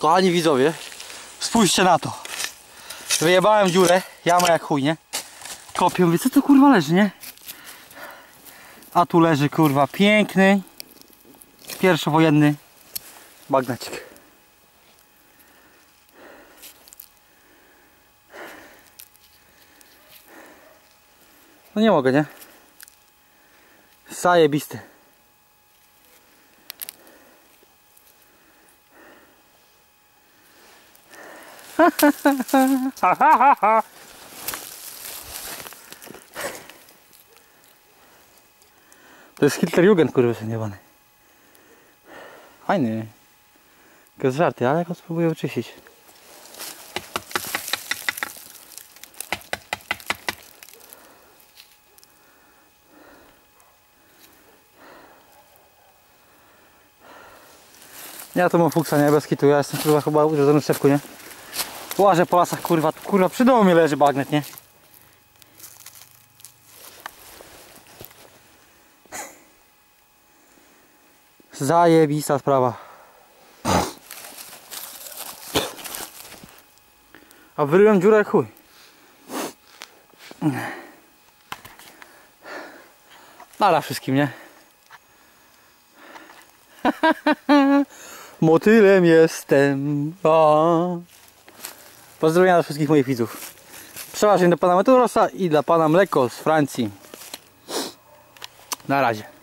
Kochani widzowie, spójrzcie na to. Wyjebałem dziurę, jama jak chuj, nie? Kopię, mówię, co to kurwa leży, nie? A tu leży kurwa piękny, pierwszowojenny bagnacik. No nie mogę, nie? Zajebisty. To jest Hitlerjugend, kurwa, zaniebany. Fajny. To jest żarty, ale go spróbuję wyczyścić. Ja to mam fuksa, nie? Bez kitu. Ja jestem kurwa chyba urodzony w szczepku, nie? Łażę po lasach, kurwa. Kurwa, przy domu mi leży bagnet, nie? Zajebista sprawa. A wyryłem dziurę chuj. Nara wszystkim, nie? Motylem jestem. Pozdrowienia dla wszystkich moich widzów. Przeważnie do pana Meteorosa i dla pana Mleko z Francji. Na razie.